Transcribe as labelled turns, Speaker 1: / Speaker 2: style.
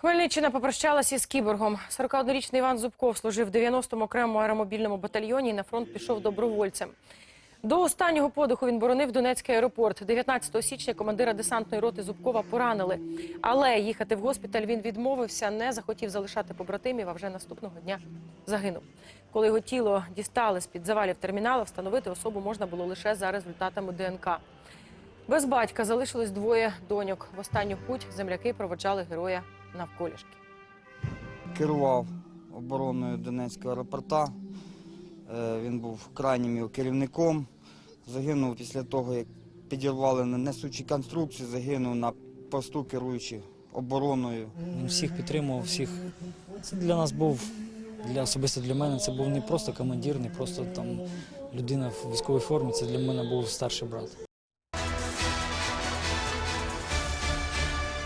Speaker 1: Хмельниччина попрощалася із кіборгом. 41-річний Іван Зубков служив в 90-му окремому аеромобільному батальйоні і на фронт пішов добровольцем. До останнього подиху він боронив Донецький аеропорт. 19 січня командира десантної роти Зубкова поранили. Але їхати в госпіталь він відмовився, не захотів залишати побратимів, а вже наступного дня загинув. Коли його тіло дістали з-під завалів термінала, встановити особу можна було лише за результатами ДНК. Без батька залишилось двоє доньок. В останню путь земляки проводжали героя навколішки.
Speaker 2: керував обороною Донецького аеропорта. Е, Він був крайнім його керівником. Загинув після того, як підірвали на несучі конструкції, загинув на посту керуючи обороною.
Speaker 3: Він всіх підтримував, всіх. Це для нас був, для особисто для мене, це був не просто командир, не просто там людина в військовій формі. Це для мене був старший брат.